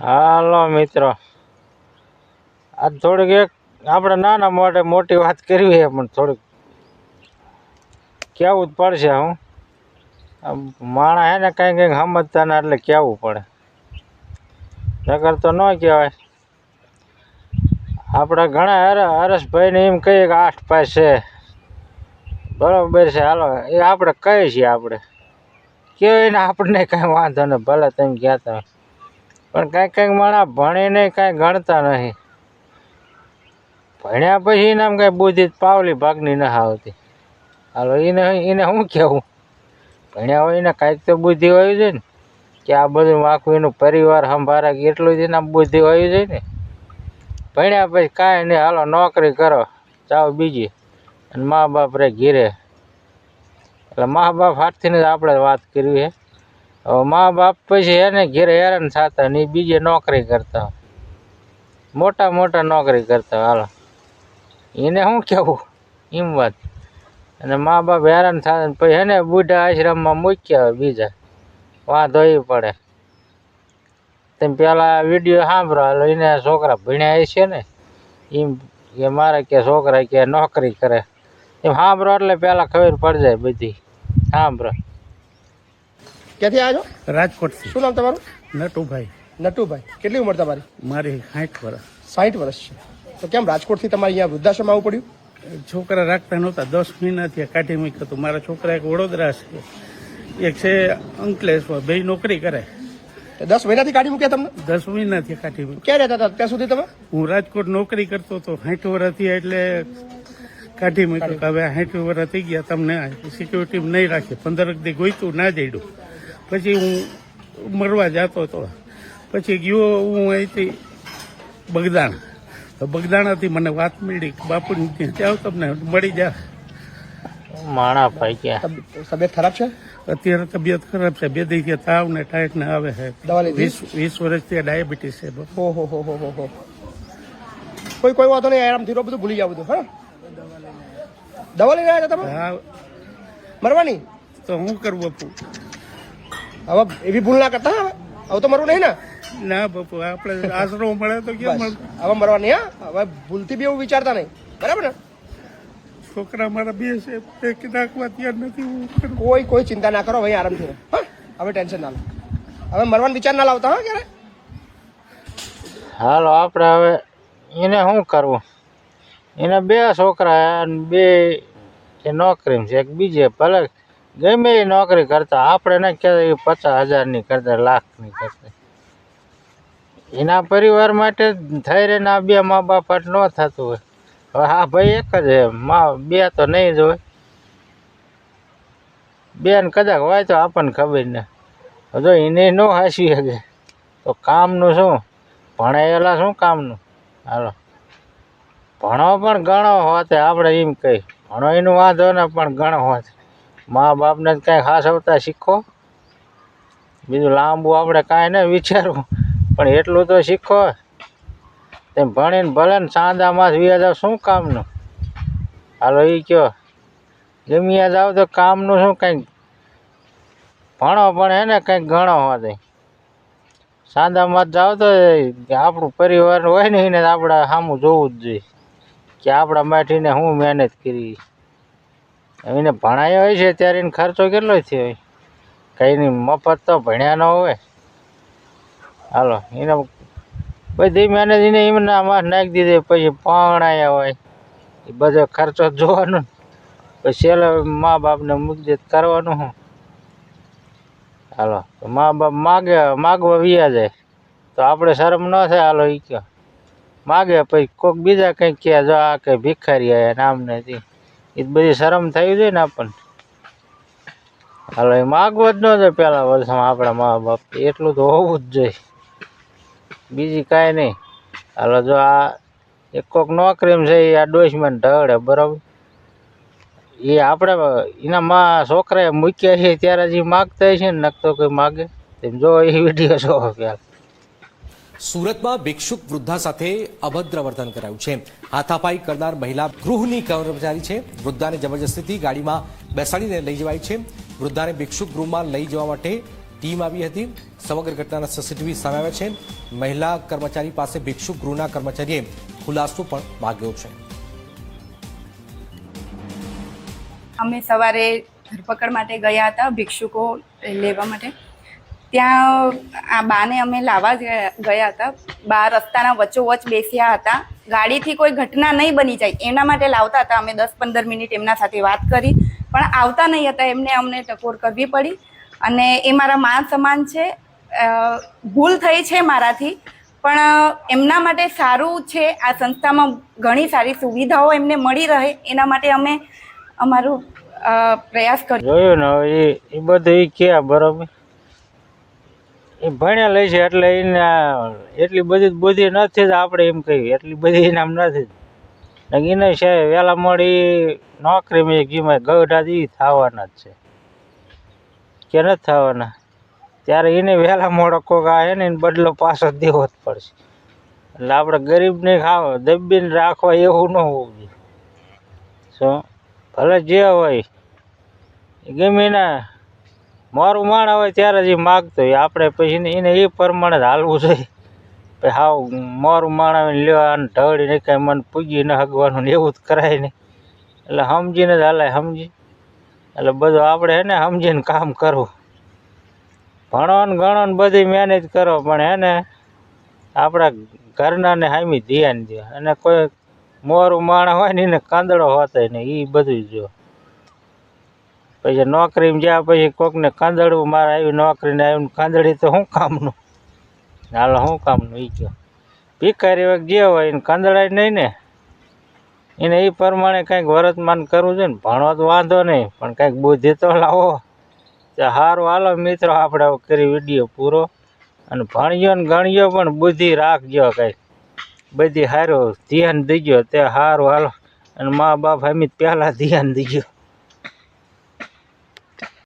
હાલો મિત્રો. આજ થોડીક એક આપણે નાના મોટે મોટી વાત કરવી છે, પણ થોડીક કહેવું જ પડશે હું. આમ માણા હે ને કંઈ કંઈક સમજતા ના એટલે કહેવું પડે. નકર તો ન કહેવાય. આપણે ઘણા હરે, હરેશભાઈને એમ કહીએ કે આઠ પાસ છે. બરાબર છે, હાલો. એ આપણે કહીએ છીએ આપણે. કહેવાય ને આપણને કાંઈ વાંધો નહીં, ભલે તમે ક્યાં હોય. પણ કાંઈક કંઈક માણા ભણીને કાંઈ ગણતા નહીં. ભણ્યા પછી એને આમ કાંઈ બુદ્ધિ પાવલી ભાગની ન આવતી. હાલો, એને એને શું કહેવું? ભણ્યા હોય એને કાંઈક તો બુદ્ધિ હોવી જોઈએ ને. કે આ બધું આખું એનું પરિવાર સંભારા કે એટલું જ એના બુદ્ધિ હોવી જોઈએ ને. ભણ્યા પછી કાંઈ નહીં, હાલો, નોકરી કરો, જાઓ બીજી. અને મા બાપ રે ઘીરે. એટલે મા બાપ હાથથી જ આપણે વાત કરવી હવે મા બાપ પછી એને ઘેર હેરાન થતા ને બીજે નોકરી કરતા. મોટા મોટા નોકરી કરતા હાલો. એને શું કહેવું એમ વાત. અને મા બાપ હેરાન થતા ને પછી એને બુઢા આશ્રમમાં મૂક્યા હોય બીજા. વાંધો એ પડે. તમે પેલા વીડિયો સાંભળો, હાલો, એને છોકરા ભણ્યા છે ને, એમ કે મારે કે છોકરા કે નોકરી કરે. એમ સાંભળો એટલે પેલા ખબર પડી જાય બધી. સાંભળો. ક્યાંથી આવ્યા છો? રાજકોટથી. શું નામ તમારું? નટુભાઈ. નટુભાઈ. કેટલી ઉંમર તમારી? મારી સાઠ વર્ષ. સાઠ વર્ષ છે. તો કેમ રાજકોટથી તમારે અહીંયા વૃદ્ધાશ્રમ આવવું પડ્યું? છોકરા રાખતા નહોતા. દસ મહિના થયા કાઢી મૂક્યું હતું. મારા છોકરા એક વડોદરા છે. એક છે અંકલેશ્વર. બે નોકરી કરે. દસ મહિનાથી કાઢી મૂક્યા તમને? દસ મહિના થયા કાઢી મૂક્યું. ક્યાં રહેતા હતા? અત્યાર સુધી તમે? હું રાજકોટ નોકરી કરતો હતો. સાઠ વર્ષ થયા એટલે કાઢી મૂક્યું. હવે સાઠ વર્ષ થઈ ગયા. તમને સિક્યુરિટી નહીં રાખી. પંદર દી ગોઈતું ના જઈડું. પછી હું મરવા જતો હતો પછી ગયો હું અહીંથી બગદાણા. તો બગદાણાથી મને વાત મળી કે બાપુની ત્યાં જાઓ તમને મળી જા. માણા ભાઈ ક્યાં તબ- તબિયત ખરાબ છે? અત્યારે તબિયત ખરાબ છે બે દિવસે તાવ ને ટાઈટ ને આવે છે. વીસ વીસ વર્ષથી ડાયાબિટીસ છે હો હો હો હો હો હો. કોઈ કોઈ વાંધો નહીં આરામથી બધું ભૂલી જાવ બધું હા? દવા લઈને આવ્યા હતા તમે? હા. મરવાની? તો હું કરવું બાપુ? હવે એવી ભૂલ ના કરતા હવે. હવે તો મરવું નહીં ને. ના બાપુ આપણે આશરો મળે તો કેમ? હવે મરવાની હા. હવે ભૂલથી બી એવું વિચારતા નહીં. બરાબર ને? છોકરા મારા બે છે તે નાખવા ત્યાં નથી કોઈ કોઈ ચિંતા ના કરો ભાઈ આરામથી હા હવે ટેન્શન ના લો. હવે મરવાનો વિચાર ના લાવતા હા ક્યારે? હાલો આપણે હવે એને શું કરવું? એને બે છોકરા બે એ નોકરીમાં છે એક બીજે ભલે ગમે એ નોકરી કરતા, આપણે ન કહેતા એ પચાસ હજારની કરતા, લાખની કરતા. એના પરિવાર માટે થઈ રહીને આ બે મા બાપ ન થતું હોય. હવે હા ભાઈ એક જ મા બે તો નહીં જ હોય. બેન કદાચ હોય તો આપણને ખબર ને. જો એને ન હાસી શકે તો કામનું શું? ભણાયેલા શું કામનું? હાલો. ભણો પણ ઘણો હોતે, આપણે એમ કહી ભણો એનું વાંધો ને, પણ ઘણો હોત. મા બાપને જ કાંઈ ખાસ આવતા શીખો? બીજું લાંબુ આપણે કાંઈ નહીં વિચારવું, પણ એટલું તો શીખો. તેમ ભણીને ભલે ને સાંદામાં વ્યા જાવ શું કામનું? હાલો એ કહો જમ્યા જાવ તો કામનું શું કંઈક ભણો, પણ હે ને કંઈક ઘણો હોત સાંદામાં જાવ તો આપણું પરિવાર હોય ને એને આપણે સામું જોવું જ જોઈએ. કે આપણા માઠીને શું મહેનત કરી. એને ભણાયો હોય છે ત્યારે એને ખર્ચો કેટલો થયો હોય? કંઈ નહીં મફત તો ભણ્યા ન હોય. હાલો, એને બધી મહેનત એને એમના માં નાખી દીધી, પછી પાણાયા હોય. એ બધો ખર્ચો જોવાનો. પછી છેલ્લે મા બાપને મૂકી દે કરવાનું શું હાલો મા બાપ માગે, માગવા વ્યા જાય. તો આપણે શરમ ન થાય, હાલો એ કહો માગે, પછી કોઈક બીજા કંઈક કહે, જો આ કંઈ ભિખારી આવ્યા નામ નથી. એ બધી શરમ થઈ જોઈએ ને આપણને. હાલો, એ માગવું જ ન જોઈએ પહેલાં વર્ષમાં આપણા મા બાપ. એટલું તો હોવું જ જોઈએ. બીજી કાંઈ નહીં. હાલો, જો આ એક કોક નોકરીમાં છે, એ આ ડોશમાં ઢળે બરાબર? એ આપણે એના માં છોકરાએ મૂક્યા છે, ત્યારે જે માગતા હશે ને, નકતો કોઈ માગે. તેમ જો એ વીડિયો જોવો પહેલાં સુરતમાં ભિક્ષુક વૃદ્ધા સાથે અભદ્ર વર્તન કરાયું છે. હાથાપાઈ કરનાર મહિલા ગૃહની કર્મચારી છે. વૃદ્ધાને જબરજસ્તીથી ગાડીમાં બેસાડીને લઈ જવાય છે. વૃદ્ધાને ભિક્ષુક ગૃહમાં લઈ જવા માટે ટીમ આવી હતી. સમગ્ર ઘટનાના સીસીટીવી સામે આવ્યા છે. મહિલા કર્મચારી પાસે ભિક્ષુક ગૃહના કર્મચારીએ ખુલાસો પણ માગ્યો છે. અમે સવારે ધરપકડ માટે ગયા હતા ભિક્ષુકો લેવા માટે. ત્યાં આ બાને અમે લાવવા ગયા હતા. બા રસ્તાના વચ્ચોવચ બેસ્યા હતા. ગાડીથી કોઈ ઘટના નહીં બની જાય. એના માટે લાવતા હતા. અમે દસ પંદર મિનિટ એમના સાથે વાત કરી. પણ આવતા નહીં હતા. એમને અમને ટકોર કરવી પડી. અને એ મારા માન સમાન છે. ભૂલ થઈ છે મારાથી. પણ એમના માટે સારું છે. આ સંસ્થામાં ઘણી સારી સુવિધાઓ એમને મળી રહે. એના માટે અમે અમારું પ્રયાસ કર્યો. ને એ બધું કે બરોબર? એ ભણ્યા લે છે એટલે એને એટલી બધી બુદ્ધિ નથી જ આપણે એમ કહીએ. એટલી બધી એને આમ નથી. ને એને છે વહેલા મોડી નોકરી મેં કીમાં ગઢા એ થવાના જ છે. કે નથી થવાના. ત્યારે એને વહેલા મોડો કોક આવે ને એને બદલો પાછો દેવો જ પડશે. એટલે આપણે ગરીબને ખાવ, દબીને રાખવા એવું ન હોવું જોઈએ. શું? ભલે જે હોય. ગમે એના મારું માણ હોય ત્યારે જ એ માગતો હોય આપણે પછી એને- એ પ્રમાણે જ હાલવું જોઈએ. પછી હાવ મારું માણ આવીને લેવા અને ઢળી કાંઈ મને પૂગી ન હગવાનું ને એવું જ કરાય નહીં એટલે સમજીને જ હાલાય સમજી. એટલે બધું આપણે હે સમજીને કામ કરવું. ભણો ને ગણો ને બધી મહેનત કરો, પણ હે આપણા ઘરનાને હામી ધ્યાન દે અને કોઈ મોરું માણ હોય ને એને કાંદડો હોતો નહીં એ બધું જો પછી નોકરીમાં જ્યાં પછી કોકને કાંદડવું મારે આવ્યું નોકરીને આવ્યું કાંદડી તો શું કામનું? હાલો શું કામનું એ કહો ભિખારી વખત જે હોય એને કાંદડાય નહીં ને? એને એ પ્રમાણે કંઈક વર્તમાન કરવું છે ને? ભણવા તો વાંધો નહીં, પણ કંઈક બુદ્ધિ તો લાવો. તો સારું હાલો મિત્રો, આપણે કરી વીડિયો પૂરો. અને ભણ્યો ને ગણ્યો પણ બુદ્ધિ રાખજો કંઈક. બધી સારું ધ્યાન દીજો, તે સારું હાલો. અને મા બાપ એમ પહેલાં ધ્યાન દીજો.